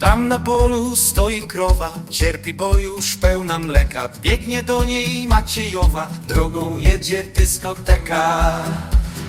Tam na polu stoi krowa, cierpi, bo już pełna mleka. Biegnie do niej Maciejowa, drogą jedzie dyskoteka.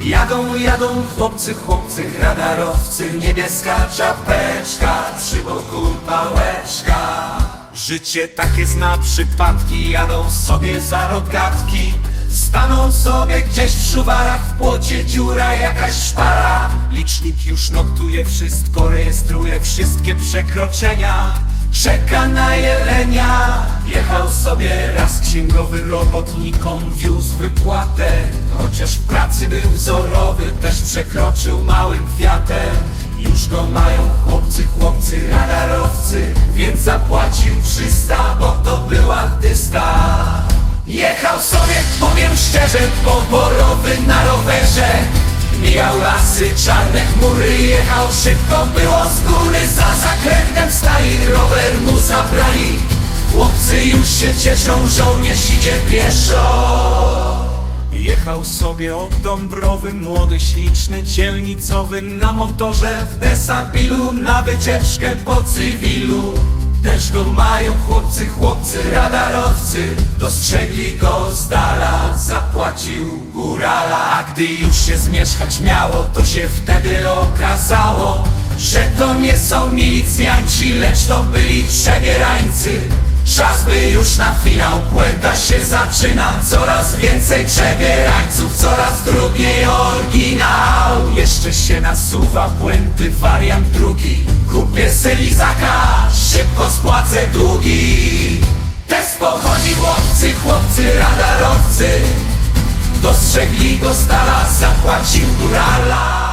Jadą, jadą chłopcy, chłopcy, radarowcy, niebieska czapeczka, przy boku pałeczka. Życie takie zna przypadki, jadą sobie za rogatki. Staną sobie gdzieś w szuwarach, w płocie dziura jakaś szpara. Licznik już notuje wszystko, rejestruje wszystkie przekroczenia. Czeka na jelenia. Jechał sobie raz księgowy robotnikom, wiózł wypłatę. Chociaż w pracy był wzorowy, też przekroczył małym kwiatem. Już go mają chłopcy, chłopcy, radarowcy, więc zapłacił 300, bo to był artysta. Jechał sobie, powiem szczerze, poborowy na rowerze Lasy, czarne chmury, jechał szybko, było z góry Za zakrętem stali, rower mu zabrali. Chłopcy już się cieszą, żołnierz idzie pieszo. Jechał sobie od Dąbrowy, młody, śliczny, dzielnicowy Na motorze w desabilu, na wycieczkę po cywilu Też go mają chłopcy, chłopcy, radarowcy. Dostrzegli go z dala, zapłacił górala. A gdy już się zmieszkać miało, to się wtedy okazało Że to nie są milicjanci, lecz to byli przebierańcy. Czas by już na finał, puenta się zaczyna. Coraz więcej przebierańców, coraz trudniej oryginał. Jeszcze się nasuwa puenty wariant drugi. Kupię Sylizaka, spłacę długi. Test pochodzi chłopcy, chłopcy radarowcy. Dostrzegli go stala, zapłacił górala